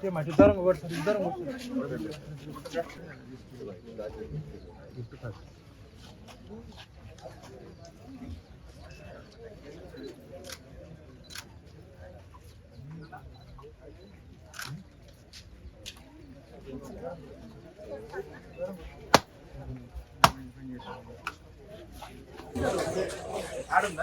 ते माझे दरंग वर्ष दरंग ஆடுங்க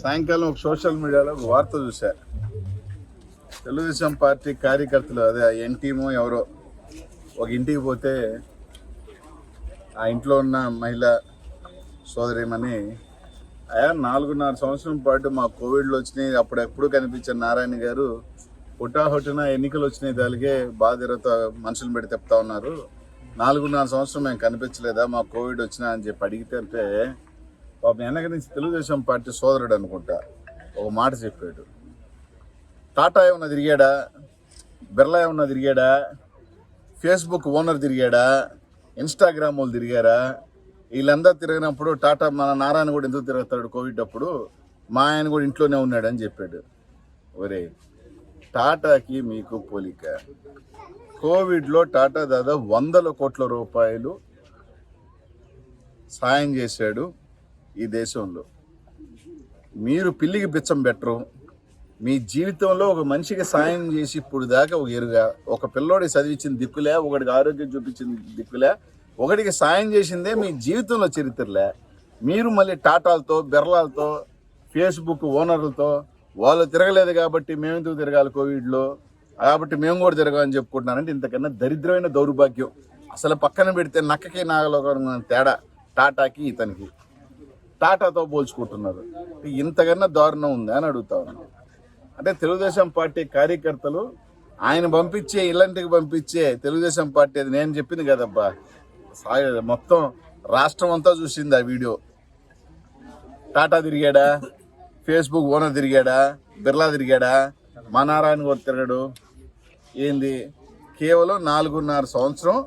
సాయంకాలం ఒక సోషల్ మీడియాలో ఒక వార్త చూసా తెలుగుదేశం పార్టీ కార్యకర్తలు అదే ఆ ఎన్టీమో ఎవరో ఒక ఇంటికి పోతే ఆ ఇంట్లో ఉన్న మహిళ సోదరిమని అయా నాలుగున్నర సంవత్సరం పాటు మా కోవిడ్లో వచ్చినాయి అప్పుడు ఎప్పుడు కనిపించిన నారాయణ గారు హుటాహుటిన ఎన్నికలు వచ్చినాయి దానికే బాధిరత మనుషులు పెట్టి చెప్తా ఉన్నారు. నాలుగున్నర సంవత్సరం మేము కనిపించలేదా మా కోవిడ్ వచ్చినా అని చెప్పి అడిగితే అంటే పాపం వెనక నుంచి తెలుగుదేశం పార్టీ సోదరుడు అనుకుంటా. ఒక మాట చెప్పాడు. టాటా ఏమన్నా తిరిగాడా? బిర్లా ఏమన్నా తిరిగాడా? ఫేస్బుక్ ఓనర్ తిరిగాడా? ఇన్స్టాగ్రామ్ వాళ్ళు తిరిగారా? వీళ్ళందరూ తిరిగినప్పుడు టాటా మన నారాయణ కూడా ఎందుకు తిరుగుతాడు కోవిడ్ అప్పుడు? మా ఆయన కూడా ఇంట్లోనే ఉన్నాడని చెప్పాడు. ఒరే టాటాకి మీకు పోలిక. కోవిడ్లో టాటా దాదాపు వందల కోట్ల రూపాయలు సాయం చేశాడు. ఈ దేశంలో. మీరు పిల్లికి బిచ్చం పెట్టరు. మీ జీవితంలో ఒక మనిషికి సాయం చేసి ఇప్పుడు దాకా ఒక ఎరుగా ఒక పిల్లోడికి చదివించిన దిక్కులే ఒకడికి ఆరోగ్యం చూపించిన దిక్కులే ఒకడికి సాయం చేసిందే మీ జీవితంలో చరిత్రలే. మీరు మళ్ళీ టాటాలతో బిర్లాలతో ఫేస్బుక్ ఓనర్లతో వాళ్ళు తిరగలేదు కాబట్టి మేము ఎందుకు తిరగాలి కోవిడ్లో? కాబట్టి మేము కూడా తిరగాలని చెప్పుకుంటున్నానంటే ఇంతకన్నా దరిద్రమైన దౌర్భాగ్యం. అసలు పక్కన పెడితే నక్కకి నాగలోకం తేడా. టాటాకి ఇతనికి. టాటాతో పోల్చుకుంటున్నారు. ఇంతకన్నా దారుణం ఉంది అని అడుగుతా ఉన్నాను అంటే తెలుగుదేశం పార్టీ కార్యకర్తలు ఆయన పంపించే ఇలాంటికి పంపించే తెలుగుదేశం పార్టీ అది నేను చెప్పింది కదబ్బా. సా- మొత్తం రాష్ట్రం అంతా చూసింది ఆ వీడియో. టాటా తిరిగాడా? ఫేస్బుక్ ఓనర్ తిరిగాడా? బిర్లా తిరిగాడా? మా నారాయణ గారు తిరగడు. ఏంది? కేవలం నాలుగున్నర సంవత్సరం.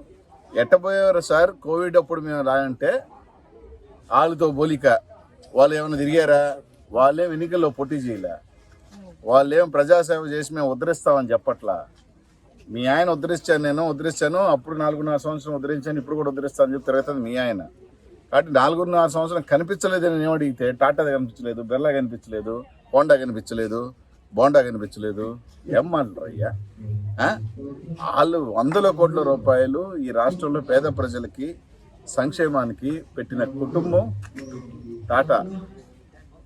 ఎట్టబోయేవారు సార్? కోవిడ్ అప్పుడు మేము రాయంటే వాళ్ళతో పోలిక వాళ్ళు ఏమైనా తిరిగారా? వాళ్ళేం ఎన్నికల్లో పోటీ చేయలే. వాళ్ళేం ప్రజాసేవ చేసి మేము ఉద్ధరిస్తామని చెప్పట్లా? మీ ఆయన ఉద్ధరించాను నేను ఉద్ధరించాను అప్పుడు నాలుగున్నర సంవత్సరం ఉద్ధరించాను ఇప్పుడు కూడా ఉద్ధరిస్తాను చెప్పి తిరుగుతుంది మీ ఆయన. కాబట్టి నాలుగున్నర సంవత్సరం కనిపించలేదని నేను అడిగితే టాటా కనిపించలేదు బిర్లా కనిపించలేదు హోండా కనిపించలేదు బోండా కనిపించలేదు. ఏం అయ్యా వాళ్ళు వందల కోట్ల రూపాయలు ఈ రాష్ట్రంలో పేద ప్రజలకి సంక్షేమానికి పెట్టిన కుటుంబం టాటా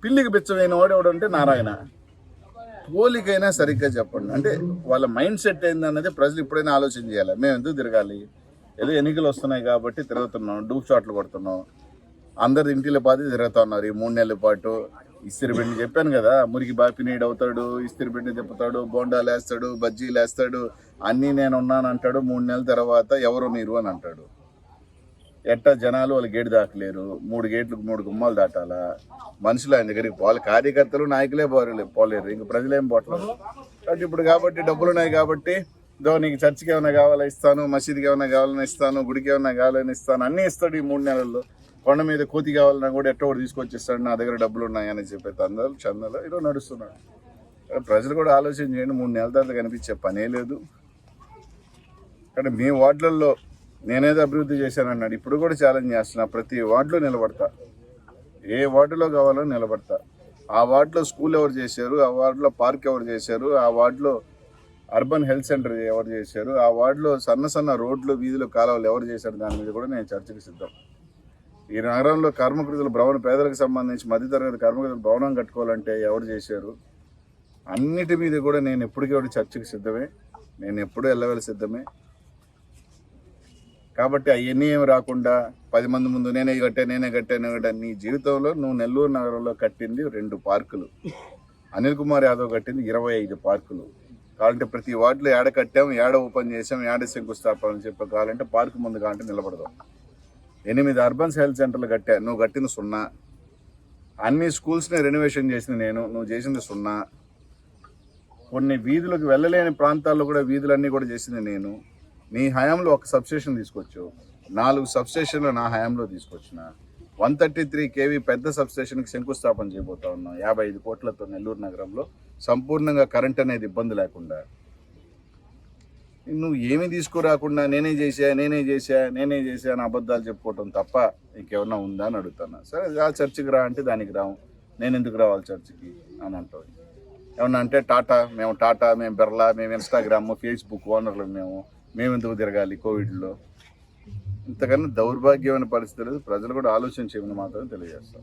పిల్లికి బిచ్చమైన ఎవడు అంటే నారాయణ. పోలికైనా సరిగ్గా చెప్పండి. అంటే వాళ్ళ మైండ్ సెట్ ఏందన్నది ప్రజలు ఇప్పుడైనా ఆలోచన చేయాలి. మేము ఎందుకు తిరగాలి? ఏదో ఎన్నికలు వస్తున్నాయి కాబట్టి తిరుగుతున్నాం డూప్ షాట్లు కొడుతున్నాం. అందరు ఇంటిలో పాటు తిరుగుతా ఉన్నారు. ఈ మూడు నెలల పాటు ఇస్తిరి బండి చెప్పాను కదా మురికి బాపినీడు అవుతాడు ఇస్తిరి బండి తిప్పుతాడు బోండాలు వేస్తాడు బజ్జీలు వేస్తాడు అన్నీ నేను ఉన్నాను అంటాడు మూడు నెలల తర్వాత ఎవరు మీరు అని అంటాడు. ఎట్టా జనాలు వాళ్ళు గేటు దాటలేరు? మూడు గేట్లు మూడు గుమ్మాలు దాటాలా? మనుషులు ఆయన దగ్గరికి పోవాలి. కార్యకర్తలు నాయకులే పోలేరు పోలేరు. ఇంక ప్రజలేం పోవట్లేదు. కాబట్టి ఇప్పుడు కాబట్టి డబ్బులు ఉన్నాయి కాబట్టి దో నీకు చర్చికి ఏమైనా కావాలా ఇస్తాను మసీదుకి ఏమైనా కావాలని ఇస్తాను గుడికి ఏమైనా కావాలని ఇస్తాను అన్నీ ఇస్తాడు ఈ మూడు నెలల్లో. కొండ మీద కోతి కావాలన్నా కూడా ఎట్టో ఒకటి తీసుకొచ్చిస్తాడు నా దగ్గర డబ్బులు ఉన్నాయని చెప్పి తందలు చందలు ఇలా నడుస్తున్నాడు. ప్రజలు కూడా ఆలోచన చేయండి మూడు నెలల తర్వాత కనిపించే పనే లేదు. కానీ మీ వార్డులలో నేనేదో అభివృద్ధి చేశానన్నాడు. ఇప్పుడు కూడా ఛాలెంజ్ చేస్తున్నా. ప్రతి వార్డులో నిలబడతా. ఏ వార్డులో కావాలో నిలబడతా. ఆ వార్డులో స్కూల్ ఎవరు చేశారు? ఆ వార్డులో పార్క్ ఎవరు చేశారు? ఆ వార్డులో అర్బన్ హెల్త్ సెంటర్ ఎవరు చేశారు? ఆ వార్డులో సన్న సన్న రోడ్లు వీధులు కాలువలు ఎవరు చేశారు? దాని మీద కూడా నేను చర్చకు సిద్ధం. ఈ నగరంలో కర్మకృతుల భవన పేదలకు సంబంధించి మధ్యతరగతి కర్మకృతులు భవనం కట్టుకోవాలంటే ఎవరు చేశారు? అన్నిటి మీద కూడా నేను ఎప్పటికీ కూడా చర్చకు సిద్ధమే. నేను ఎప్పుడూ వెళ్ళవల సిద్ధమే. కాబట్టి అవన్నీ ఏమి రాకుండా పది మంది ముందు నేనే కట్టా నేనే కట్టా నేనే కట్టా. నీ జీవితంలో నువ్వు నెల్లూరు నగరంలో కట్టింది రెండు పార్కులు. అనిల్ కుమార్ యాదవ్ కట్టింది ఇరవై ఐదు పార్కులు. కావాలంటే ప్రతి వార్డులో ఏడ కట్టాం ఏడ ఓపెన్ చేసాం ఏడ శంకుస్థాపన చెప్పి కావాలంటే పార్కు ముందు కావాలంటే నిలబడదాం. ఎనిమిది అర్బన్స్ హెల్త్ సెంటర్లు కట్టా నువ్వు కట్టింది సున్నా. అన్ని స్కూల్స్ని రెనోవేషన్ చేసింది నేను నువ్వు చేసింది సున్నా. కొన్ని వీధులకు వెళ్ళలేని ప్రాంతాల్లో కూడా వీధులన్నీ కూడా చేసింది నేను. నీ హయాంలో ఒక సబ్స్టేషన్ తీసుకొచ్చు నాలుగు సబ్స్టేషన్లు నా హయాంలో తీసుకొచ్చిన. వన్ థర్టీ త్రీ కేవీ పెద్ద సబ్స్టేషన్కి శంకుస్థాపన చేయబోతా ఉన్నాం. యాభై ఐదు కోట్లతో నెల్లూరు నగరంలో సంపూర్ణంగా కరెంట్ అనేది ఇబ్బంది లేకుండా. నువ్వు ఏమీ తీసుకురాకుండా నేనే చేసా నేనే చేసా నేనే చేసా అని అబద్ధాలు చెప్పుకోవటం తప్ప ఇంకేమన్నా ఉందా అని అడుగుతున్నా. సరే ఆ చర్చికి రా అంటే దానికి రావు. నేను ఎందుకు రావాలి చర్చికి అని అంటావు. ఏమన్నా అంటే టాటా మేము టాటా మేము బిర్లా మేము ఇన్స్టాగ్రామ్ ఫేస్బుక్ ఓనర్లు మేము. మేము ఎందుకు తిరగాలి కోవిడ్లో? ఇంతకన్నా దౌర్భాగ్యమైన పరిస్థితి లేదు ప్రజలు కూడా ఆలోచన చేయమని మాత్రం తెలియజేస్తాం.